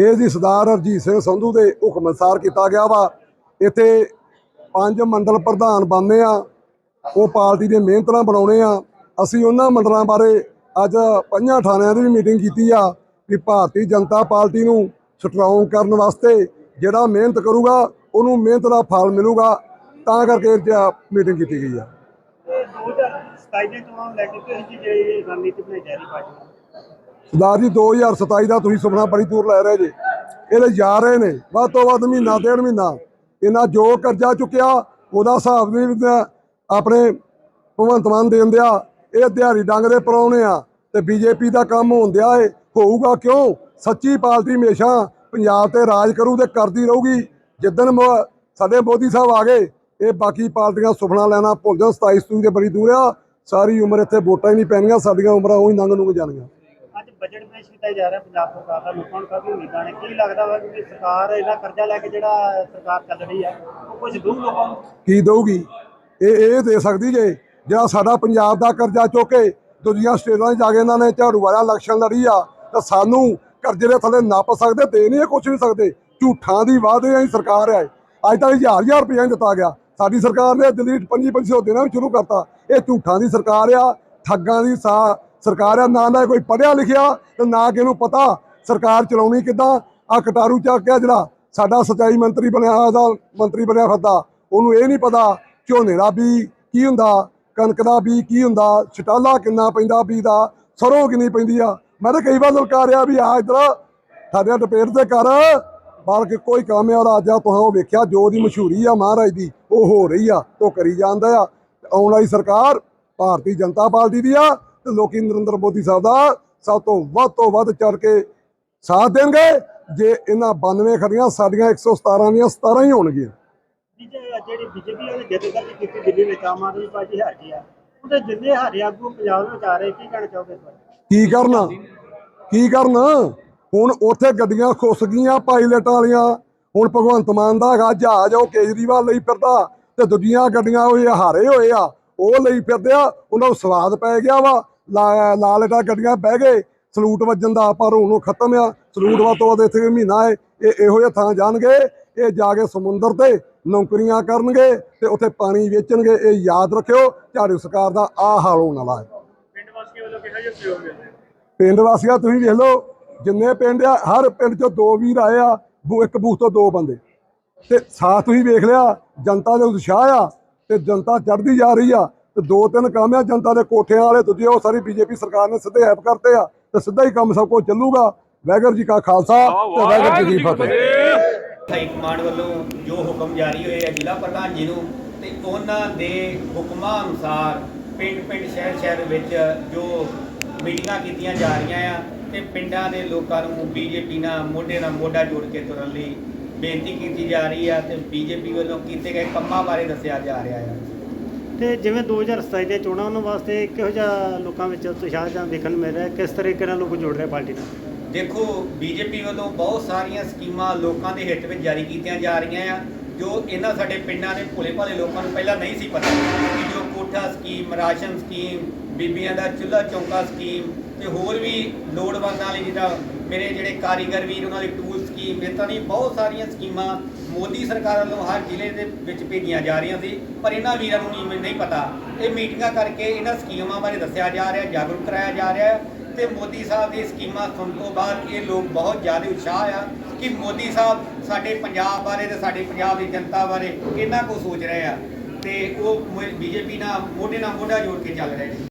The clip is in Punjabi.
ਇਹ ਜੀ ਸਰਦਾਰ ਹਰਜੀਤ ਸਿੰਘ ਸੰਧੂ ਦੇ ਹੁਕਮ ਅਨੁਸਾਰ ਕੀਤਾ ਗਿਆ ਵਾ। ਇੱਥੇ ਪੰਜ ਮੰਡਲ ਪ੍ਰਧਾਨ ਬਣਨੇ ਆ, ਉਹ ਪਾਰਟੀ ਦੇ ਮਿਹਨਤ ਨਾਲ ਬਣਾਉਣੇ ਆ। ਅਸੀਂ ਉਹਨਾਂ ਮੰਡਲਾਂ ਬਾਰੇ ਅੱਜ ਪੰਜਾਂ ਥਾਣਿਆਂ ਦੀ ਵੀ ਮੀਟਿੰਗ ਕੀਤੀ ਆ ਵੀ ਭਾਰਤੀ ਜਨਤਾ ਪਾਰਟੀ ਨੂੰ ਸਟਰੋਂਗ ਕਰਨ ਵਾਸਤੇ ਜਿਹੜਾ ਮਿਹਨਤ ਕਰੂਗਾ, ਉਹਨੂੰ ਮਿਹਨਤ ਦਾ ਫਲ ਮਿਲੂਗਾ, ਤਾਂ ਕਰਕੇ ਮੀਟਿੰਗ ਕੀਤੀ ਗਈ ਆ। 2027 ਦੇ ਚੋਣਾਂ ਲੈ ਕੇ ਤੁਸੀਂ ਜਿਹੜੀ ਰਣਨੀਤੀ ਬਣਾਈ ਜਾ ਰਹੀ ਪਾਰਟੀ ਸਰਦਾਰ ਜੀ 2027 ਦਾ ਤੁਸੀਂ ਸੁਪਨਾ ਬੜੀ ਦੂਰ ਲੈ ਰਹੇ ਜੇ। ਇਹਦੇ ਜਾ ਰਹੇ ਨੇ। ਵੱਧ ਤੋਂ ਵੱਧ ਮਹੀਨਾ, ਡੇਢ ਮਹੀਨਾ। ਇਹਨਾਂ ਜੋ ਕਰਜ਼ਾ ਚੁੱਕਿਆ, ਉਹਦਾ ਹਿਸਾਬ ਨਹੀਂ ਆਪਣੇ ਭਗਵੰਤ ਮਾਨ ਦੇਣ ਦਿਆ। ਇਹ ਦਿਹਾੜੀ ਡੰਗ ਦੇ ਪਰੌਣੇ ਆ ਤੇ ਬੀਜੇਪੀ ਦਾ ਕੰਮ ਹੁੰਦਿਆ ਏ। ਹੋਊਗਾ ਕਿਉਂ? ਸੱਚੀ ਪਾਰਟੀ ਹਮੇਸ਼ਾ। ਪੰਜਾਬ ਤੇ ਰਾਜ ਕਰੂ ਤੇ ਕਰਦੀ ਰਹੂਗੀ। ਜਿੱਦਣ ਮੋ- ਸਾਡੇ ਮੋਦੀ ਸਾਹਿਬ ਆ ਗਏ, ਇਹ ਬਾਕੀ ਪਾਰਟੀਆਂ ਸੁਪਨਾ ਲੈਣਾ ਭੁੱਲ ਜਾਣ। 27 ਸਤੂ ਦੇ ਬੜੀ ਦੂਰ ਆ। ਸਾਰੀ ਉਮਰ ਇੱਥੇ ਵੋਟਾਂ ਹੀ ਨਹੀਂ ਪੈਣੀਆਂ, ਸਾਡੀਆਂ ਉਮਰਾਂ ਉਹੀ ਨੰਗ ਨੂੰ ਜਾਣਗੀਆਂ ਬਜਟ ਪੇਸ਼ ਕੀਤਾ ਜਾ ਰਿਹਾ ਪੰਜਾਬ ਸਰਕਾਰ ਦਾ, ਲੋਕਾਂ ਨੂੰ ਕਾਫੀ ਉਮੀਦਾਂ ਨੇ ਕੀ ਲੱਗਦਾ ਵਾ ਕਿ ਸਰਕਾਰ ਇਹਦਾ ਕਰਜ਼ਾ ਲੈ ਕੇ ਜਿਹੜਾ ਸਰਕਾਰ ਚੱਲ ਰਹੀ ਆ, ਉਹ ਕੁਝ ਦੂ ਲੋਕਾਂ ਨੂੰ? ਕੀ ਦਊਗੀ? ਇਹ ਇਹ ਦੇ ਸਕਦੀ ਜੇ? ਜਿਹੜਾ ਸਾਡਾ ਪੰਜਾਬ ਦਾ ਕਰਜ਼ਾ ਚੁੱਕ ਕੇ ਦੂਜੀਆਂ ਸਟੇਟਾਂ 'ਚ ਜਾ ਕੇ ਇਹਨਾਂ ਨੇ ਝਾੜੂ ਵਾਲਾ ਇਲੈਕਸ਼ਨ ਲੜੀ ਆ, ਤਾਂ ਸਾਨੂੰ ਕਰਜ਼ੇ ਦੇ ਥੱਲੇ ਨੱਪ ਸਕਦੇ, ਦੇ ਨਹੀਂ ਕੁਝ ਵੀ ਸਕਦੇ। ਝੂਠਾਂ ਦੀ ਵਾਅਦੇ ਆਈ ਸਰਕਾਰ ਹੈ ਅੱਜ ਤੱਕ ਹਜ਼ਾਰ ਹਜ਼ਾਰ ਰੁਪਏ ਦਿੱਤਾ ਗਿਆ। ਸਾਡੀ ਸਰਕਾਰ ਨੇ ਦਿੱਲੀ 'ਚ ਪੰਜੀ ਪੰਜੀ ਸੌ ਦੇਣਾ ਵੀ ਸ਼ੁਰੂ ਕਰਤਾ। ਇਹ ਝੂਠਾਂ ਦੀ ਸਰਕਾਰ ਆ, ਠੱਗਾਂ ਦੀ ਸਾ ਸਰਕਾਰ ਆ ਨਾ ਦਾ ਕੋਈ ਪੜ੍ਹਿਆ ਲਿਖਿਆ ਤੇ ਨਾ ਕਿ ਇਹਨੂੰ ਪਤਾ ਸਰਕਾਰ ਚਲਾਉਣੀ ਕਿੱਦਾਂ ਆ ਕਟਾਰੂ ਚੱਕ ਕੇ ਜਿਹੜਾ ਸਾਡਾ ਸਚਾਈ ਮੰਤਰੀ ਬਣਿਆ ਉਹਦਾ ਮੰਤਰੀ ਬਣਿਆ ਫਿਰਦਾ, ਉਹਨੂੰ ਇਹ ਨਹੀਂ ਪਤਾ ਝੋਨੇ ਦਾ ਵੀ ਕੀ ਹੁੰਦਾ, ਕਣਕ ਦਾ ਵੀ ਕੀ ਹੁੰਦਾ ਛਟਾਲਾ ਕਿੰਨਾ ਪੈਂਦਾ ਵੀ ਦਾ, ਸਰੋਂ ਕਿੰਨੀ ਪੈਂਦੀ ਆ। ਮੈਂ ਤਾਂ ਕਈ ਵਾਰ ਲਲਕਾਰਿਆ ਵੀ ਆ ਇਧਰ ਸਾਡੇ ਡਪੇਟ ਤੇ ਕਰ ਬਲਕਿ ਕੋਈ ਕੰਮ ਆ ਉਹਦਾ ਅੱਜ ਆ ਤੁਹਾਂ ਉਹ ਵੇਖਿਆ, ਜੋ ਦੀ ਮਸ਼ਹੂਰੀ ਆ ਮਹਾਰਾਜ ਦੀ, ਉਹ ਹੋ ਰਹੀ ਆ, ਉਹ ਕਰੀ ਜਾਂਦਾ ਆ। ਆਉਣ ਵਾਲੀ ਸਰਕਾਰ ਭਾਰਤੀ ਜਨਤਾ ਪਾਰਟੀ ਦੀ ਆ ਤੇ ਲੋਕੀ ਨਰਿੰਦਰ ਮੋਦੀ ਸਾਹਿਬ ਦਾ ਸਭ ਤੋਂ ਵੱਧ ਤੋਂ ਵੱਧ ਚੜ ਕੇ ਸਾਥ ਦੇਣਗੇ। ਜੇ ਇਹਨਾਂ 92 ਖੜੀਆਂ ਸਾਡੀਆਂ 117 ਦੀਆਂ 17 ਹੀ ਹੋਣਗੀਆਂ। ਜੀ ਜੇ- ਜਿਹੜੀ ਬੀਜੇਪੀ ਵਾਲੇ ਜਿੱਦ ਕਰਕੇ ਕੀਤੀ ਦਿੱਲੀ ਵਿੱਚ ਆਮ ਆਦਮੀ ਪਾਰਟੀ ਹਾਰੀ ਆ ਉਹਦੇ ਜਿੰਨੇ ਹਾਰੇ ਆਗੂ ਪੰਜਾਬ ਵਿੱਚ ਆ ਰਹੇ ਕੀ ਕਹਿਣਾ ਚਾਹੋਗੇ ਕੀ ਕਰਨ? ਕੀ ਕਰਨ? ਹੁਣ ਉੱਥੇ ਗੱਡੀਆਂ ਖੁੱਸ ਗਈਆਂ ਪਾਇਲਟਾਂ ਵਾਲੀਆਂ। ਹੁਣ ਭਗਵੰਤ ਮਾਨ ਦਾ ਹੈਗਾ ਜਹਾਜ਼ ਉਹ ਕੇਜਰੀਵਾਲ ਲਈ ਫਿਰਦਾ ਤੇ ਦੂਜੀਆਂ ਗੱਡੀਆਂ ਉਹ ਹਾਰੇ ਹੋਏ ਆ ਉਹ ਲਈ ਫਿਰਦੇ ਆ। ਉਹਨਾਂ ਨੂੰ ਸਵਾਦ ਪੈ ਗਿਆ ਵਾ। ਲਾਲਟਾ ਗੱਡੀਆਂ ਬਹਿ ਗਏ, ਸਲੂਟ ਵੱਜਣ ਦਾ ਪਰ ਹੁਣ ਉਹ ਖਤਮ ਆ, ਸਲੂਟ ਵੱਧ ਤੋਂ ਵੱਧ ਇੱਥੇ ਮਹੀਨਾ ਹੈ, ਇਹ ਇਹੋ ਜਿਹੇ ਥਾਂ ਜਾਣਗੇ, ਇਹ ਜਾ ਕੇ ਸਮੁੰਦਰ ਤੇ ਨੌਕਰੀਆਂ ਕਰਨਗੇ ਤੇ ਉੱਥੇ ਪਾਣੀ ਵੇਚਣਗੇ, ਇਹ ਯਾਦ ਰੱਖਿਓ, ਝਾੜੂ ਸਰਕਾਰ ਦਾ ਆ ਹਾਲ ਹੋਣ ਵਾਲਾ ਹੈ। ਪਿੰਡ ਵਾਸੀਆਂ ਵੱਲੋਂ ਕਿਹੋ ਜਿਹਾ ਸਹਿਯੋਗ ਮਿਲ ਪਿੰਡ ਵਾਸੀਆ ਤੁਸੀਂ ਵੇਖ ਲਓ, ਜਿੰਨੇ ਪਿੰਡ ਆ, ਹਰ ਪਿੰਡ ਚੋਂ ਦੋ ਵੀਰ ਆਏ ਆ, ਬੂ- ਇੱਕ ਬੂਥ ਤੋਂ ਦੋ ਬੰਦੇ। ਤੇ ਸਾਥ ਤੁਸੀਂ ਵੇਖ ਲਿਆ, ਜਨਤਾ ਦੇ ਉਤਸ਼ਾਹ ਆ, ਤੇ ਜਨਤਾ ਚੜ੍ਹਦੀ ਜਾ ਰਹੀ ਆ ਤੇ ਦੋ ਤਿੰਨ ਕੰਮ ਆ ਜਨਤਾ ਦੇ ਕੋਠਿਆਂ ਵਾਲੇ ਦੂਜੇ ਉਹ ਸਾਰੀ ਬੀਜੇਪੀ ਸਰਕਾਰ ਨੇ ਸਿੱਧੇ ਹੈਪ ਕਰਤੇ ਆ ਤੇ ਸਿੱਧਾ ਹੀ ਕੰਮ ਸਭ ਕੁਝ ਚੱਲੂਗਾ। ਵਾਹਿਗੁਰੂ ਜੀ ਕਾ ਖਾਲਸਾ ਤੇ ਵਾਹਿਗੁਰੂ ਜੀ ਕੀ ਫਤਿਹ। ਹਾਈ ਕਮਾਂਡ ਵੱਲੋਂ ਜੋ ਹੁਕਮ ਜਾਰੀ ਹੋਏ ਆ ਜ਼ਿਲ੍ਹਾ ਪ੍ਰਧਾਨ ਜੀ ਨੂੰ ਤੇ ਉਹਨਾਂ ਦੇ ਹੁਕਮਾਂ ਅਨੁਸਾਰ ਪਿੰਡ ਪਿੰਡ ਸ਼ਹਿਰ ਸ਼ਹਿਰ ਵਿੱਚ ਜੋ ਮੀਟਿੰਗਾਂ ਕੀਤੀਆਂ ਜਾ ਰਹੀਆਂ ਆ ਤੇ ਪਿੰਡਾਂ ਦੇ ਲੋਕਾਂ ਨੂੰ ਬੀਜੇਪੀ ਨਾਲ ਮੋਢੇ ਨਾਲ ਮੋਢਾ ਜੋੜ ਕੇ ਤੁਰਨ ਲਈ ਬੇਨਤੀ ਕੀਤੀ ਜਾ ਰਹੀ ਆ ਤੇ ਬੀਜੇਪੀ ਵੱਲੋਂ ਕੀਤੇ ਗਏ ਕੰਮਾਂ ਬਾਰੇ ਦੱਸਿਆ ਜਾ ਰਿਹਾ ਆ। ਤੇ ਜਿਵੇਂ 2027 ਦੀਆਂ ਚੋਣਾਂ ਉਹਨਾਂ ਵਾਸਤੇ ਕਿਹੋ ਜਿਹਾ ਲੋਕਾਂ ਵਿੱਚ ਉਤਸ਼ਾਹ ਜਾਂ ਦੇਖਣ ਨੂੰ ਮਿਲ ਰਿਹਾ? ਕਿਸ ਤਰੀਕੇ ਨਾਲ ਲੋਕ ਜੁੜ ਰਹੇ ਪਾਰਟੀ ਨਾਲ? ਦੇਖੋ, ਬੀਜੇਪੀ ਵੱਲੋਂ ਬਹੁਤ ਸਾਰੀਆਂ ਸਕੀਮਾਂ ਲੋਕਾਂ ਦੇ ਹਿੱਤ ਵਿੱਚ ਜਾਰੀ ਕੀਤੀਆਂ ਜਾ ਰਹੀਆਂ ਆ, ਜੋ ਇਹਨਾਂ ਸਾਡੇ ਪਿੰਡਾਂ ਦੇ ਭੋਲੇ ਭਾਲੇ ਲੋਕਾਂ ਨੂੰ ਪਹਿਲਾਂ ਨਹੀਂ ਸੀ ਪਤਾ ਕਿ ਜੋ ਕੋਠਾ ਸਕੀਮ, ਰਾਸ਼ਨ ਸਕੀਮ, ਬੀਬੀਆਂ ਦਾ ਚੁੱਲ੍ਹਾ ਚੌਂਕਾ ਸਕੀਮ ਤੇ ਹੋਰ ਵੀ ਲੋੜਵੰਦਾਂ ਲਈ ਜਿਹੜਾ ਮੇਰੇ ਜਿਹੜੇ ਕਾਰੀਗਰ ਵੀਰ, ਉਹਨਾਂ ਲਈ ਟੂਲ ਸਕੀਮ ਇਸ ਤਰ੍ਹਾਂ ਦੀ ਬਹੁਤ ਸਾਰੀਆਂ ਸਕੀਮਾਂ ਮੋਦੀ ਸਰਕਾਰ ਵੱਲੋਂ ਹਰ ਜ਼ਿਲ੍ਹੇ ਦੇ ਵਿੱਚ ਭੇਜੀਆਂ ਜਾ ਰਹੀਆਂ ਸੀ, ਪਰ ਇਹਨਾਂ ਵੀਰਾਂ ਨੂੰ ਨਹੀਂ ਨਹੀਂ ਪਤਾ। ਇਹ ਮੀਟਿੰਗਾਂ ਕਰਕੇ ਇਹਨਾਂ ਸਕੀਮਾਂ ਬਾਰੇ ਦੱਸਿਆ ਜਾ ਰਿਹਾ, ਜਾਗਰੂਕ ਕਰਾਇਆ ਜਾ ਰਿਹਾ ਹੈ ਤੇ ਮੋਦੀ ਸਾਹਿਬ ਦੀ ਸਕੀਮਾਂ ਸੁਣਨ ਤੋਂ ਬਾਅਦ ਇਹ ਲੋਕ ਬਹੁਤ ਜ਼ਿਆਦਾ ਉਤਸ਼ਾਹ ਆ ਕਿ ਮੋਦੀ ਸਾਹਿਬ ਸਾਡੇ ਪੰਜਾਬ ਬਾਰੇ ਤੇ ਸਾਡੇ ਪੰਜਾਬ ਦੀ ਜਨਤਾ ਬਾਰੇ ਕਿੰਨਾ ਕੁ ਸੋਚ ਰਹੇ ਆ ਤੇ ਉਹ ਬੀਜੇਪੀ ਨਾਲ ਮੋਢੇ ਨਾਲ ਮੋਢਾ ਜੋੜ ਕੇ ਚੱਲ ਰਹੇ ਨੇ।